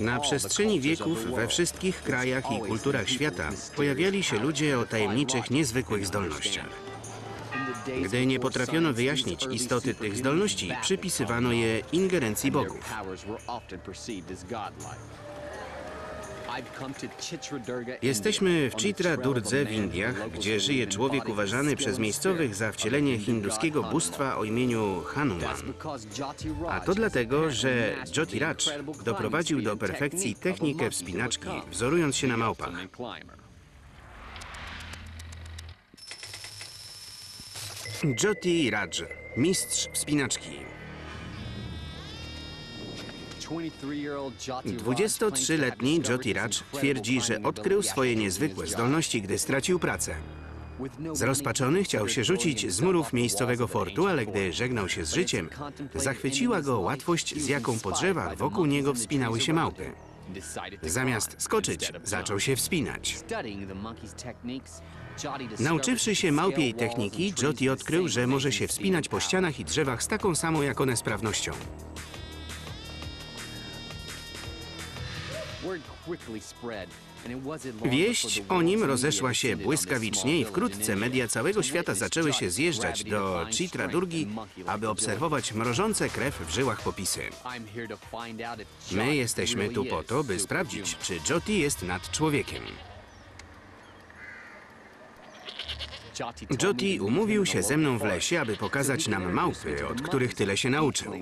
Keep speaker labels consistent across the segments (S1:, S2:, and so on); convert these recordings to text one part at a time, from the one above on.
S1: Na przestrzeni wieków we wszystkich krajach i kulturach świata pojawiali się ludzie o tajemniczych, niezwykłych zdolnościach. Gdy nie potrafiono wyjaśnić istoty tych zdolności, przypisywano je ingerencji bogów. Jesteśmy w Chitra Durdze w Indiach, gdzie żyje człowiek uważany przez miejscowych za wcielenie hinduskiego bóstwa o imieniu Hanuman. A to dlatego, że Jyotiraj doprowadził do perfekcji technikę wspinaczki, wzorując się na małpach. Jyoti Raj, mistrz wspinaczki. 23-letni Jyoti Raj twierdzi, że odkrył swoje niezwykłe zdolności, gdy stracił pracę. Zrozpaczony chciał się rzucić z murów miejscowego fortu, ale gdy żegnał się z życiem, zachwyciła go łatwość, z jaką po drzewach wokół niego wspinały się małpy. Zamiast skoczyć, zaczął się wspinać. Nauczywszy się małpiej techniki, Jyoti odkrył, że może się wspinać po ścianach i drzewach z taką samą jak one sprawnością. Wieść o nim rozeszła się błyskawicznie i wkrótce media całego świata zaczęły się zjeżdżać do Chitra Durgi, aby obserwować mrożące krew w żyłach popisy. My jesteśmy tu po to, by sprawdzić, czy Jyoti jest nad człowiekiem. Jyoti umówił się ze mną w lesie, aby pokazać nam małpy, od których tyle się nauczył.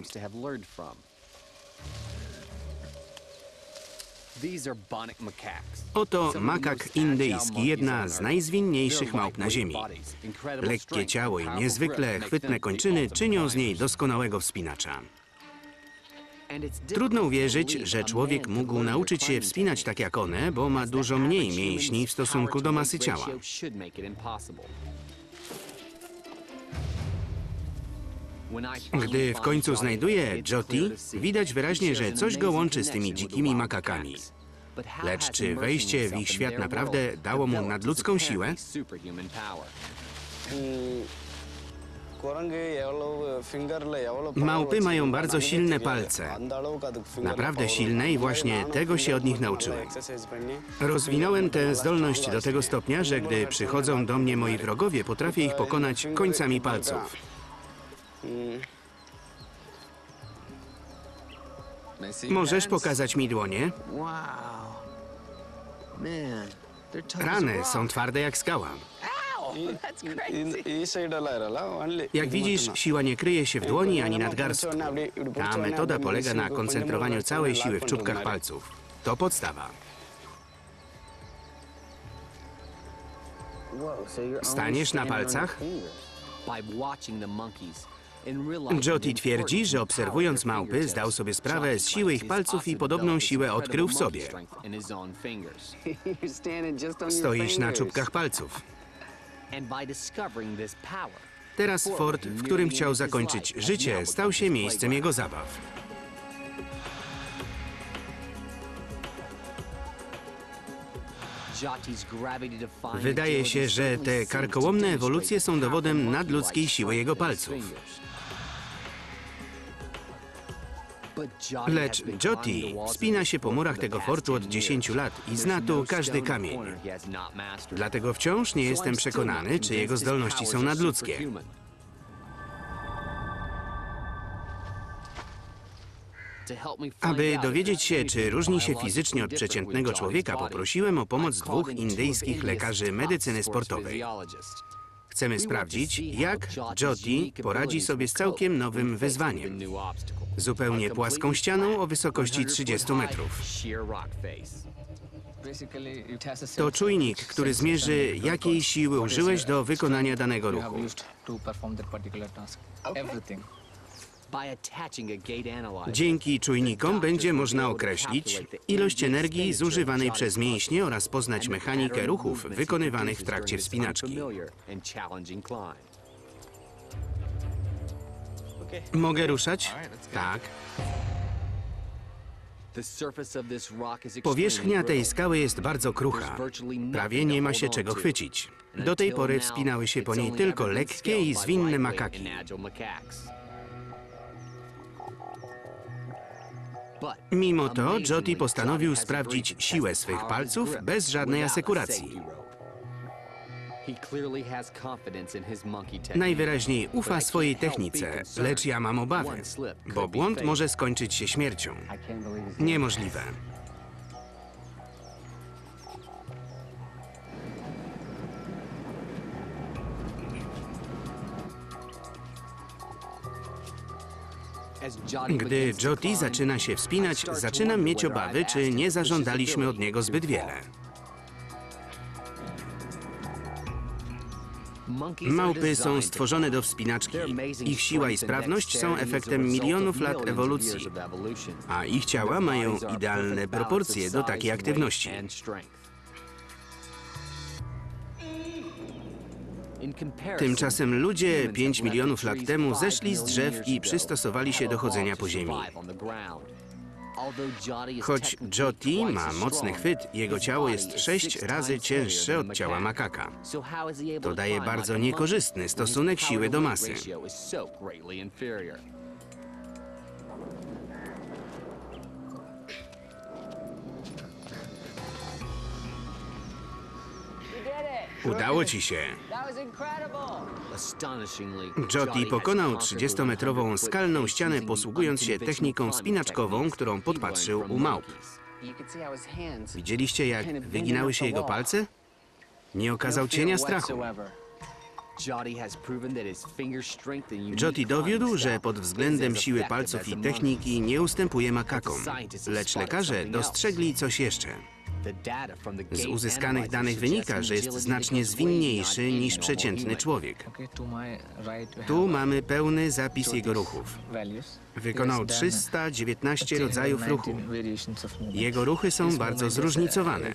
S1: Oto makak indyjski, jedna z najzwinniejszych małp na Ziemi. Lekkie ciało i niezwykle chwytne kończyny czynią z niej doskonałego wspinacza. Trudno uwierzyć, że człowiek mógł nauczyć się wspinać tak jak one, bo ma dużo mniej mięśni w stosunku do masy ciała. Gdy w końcu znajduje Jyoti, widać wyraźnie, że coś go łączy z tymi dzikimi makakami. Lecz czy wejście w ich świat naprawdę dało mu nadludzką siłę?
S2: Małpy mają bardzo silne palce. Naprawdę silne i właśnie tego się od nich nauczyłem.
S1: Rozwinąłem tę zdolność do tego stopnia, że gdy przychodzą do mnie moi wrogowie, potrafię ich pokonać końcami palców. Możesz pokazać mi dłonie? Rany są twarde jak skała. Jak widzisz, siła nie kryje się w dłoni ani nadgarstku. Ta metoda polega na koncentrowaniu całej siły w czubkach palców. To podstawa. Staniesz na palcach? Jyoti twierdzi, że obserwując małpy, zdał sobie sprawę z siły ich palców i podobną siłę odkrył w sobie. Stoisz na czubkach palców. Teraz fort, w którym chciał zakończyć życie, stał się miejscem jego zabaw. Wydaje się, że te karkołomne ewolucje są dowodem nadludzkiej siły jego palców. Lecz Jyoti wspina się po murach tego fortu od 10 lat i zna tu każdy kamień. Dlatego wciąż nie jestem przekonany, czy jego zdolności są nadludzkie. Aby dowiedzieć się, czy różni się fizycznie od przeciętnego człowieka, poprosiłem o pomoc dwóch indyjskich lekarzy medycyny sportowej. Chcemy sprawdzić, jak Jyoti poradzi sobie z całkiem nowym wyzwaniem. Zupełnie płaską ścianą o wysokości 30 metrów. To czujnik, który zmierzy, jakiej siły użyłeś do wykonania danego ruchu. Dzięki czujnikom będzie można określić ilość energii zużywanej przez mięśnie oraz poznać mechanikę ruchów wykonywanych w trakcie wspinaczki. Mogę ruszać? Tak. Powierzchnia tej skały jest bardzo krucha. Prawie nie ma się czego chwycić. Do tej pory wspinały się po niej tylko lekkie i zwinne makaki. Mimo to, Joti postanowił sprawdzić siłę swych palców bez żadnej asekuracji. Najwyraźniej ufa swojej technice, lecz ja mam obawy, bo błąd może skończyć się śmiercią. Niemożliwe. Gdy Joti zaczyna się wspinać, zaczynam mieć obawy, czy nie zażądaliśmy od niego zbyt wiele. Małpy są stworzone do wspinaczki. Ich siła i sprawność są efektem milionów lat ewolucji, a ich ciała mają idealne proporcje do takiej aktywności. Tymczasem ludzie 5 milionów lat temu zeszli z drzew i przystosowali się do chodzenia po ziemi. Choć Joti ma mocny chwyt, jego ciało jest sześć razy cięższe od ciała makaka.
S3: To daje bardzo niekorzystny stosunek siły do masy.
S1: Udało ci się. Joti pokonał 30-metrową skalną ścianę posługując się techniką spinaczkową, którą podpatrzył u małp. Widzieliście, jak wyginały się jego palce? Nie okazał cienia strachu. Joti dowiódł, że pod względem siły palców i techniki nie ustępuje makakom, lecz lekarze dostrzegli coś jeszcze. Z uzyskanych danych wynika, że jest znacznie zwinniejszy niż przeciętny człowiek. Tu mamy pełny zapis jego ruchów. Wykonał 319 rodzajów ruchu. Jego ruchy są bardzo zróżnicowane.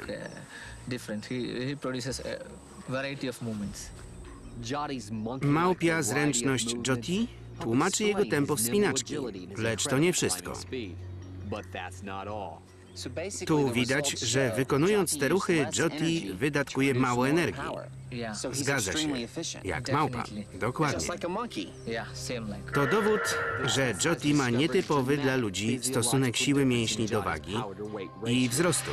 S1: Małpia zręczność Joti tłumaczy jego tempo wspinaczki, lecz to nie wszystko. Tu widać, że wykonując te ruchy, Joti wydatkuje mało energii. Zgadza się. Jak małpa. Dokładnie. To dowód, że Joti ma nietypowy dla ludzi stosunek siły mięśni do wagi i wzrostu,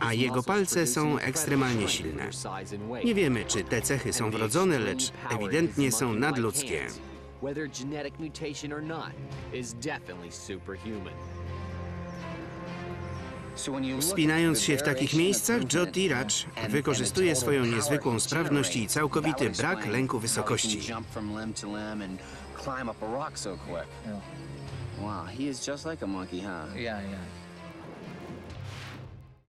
S1: a jego palce są ekstremalnie silne. Nie wiemy, czy te cechy są wrodzone, lecz ewidentnie są nadludzkie.
S3: Whether genetic mutation or not is definitely superhuman.
S1: Wspinając się w takich miejscach, Joti Raj wykorzystuje swoją niezwykłą sprawność i całkowity brak lęku wysokości.
S4: Wow, he is just like a monkey, huh?
S2: Yeah, yeah.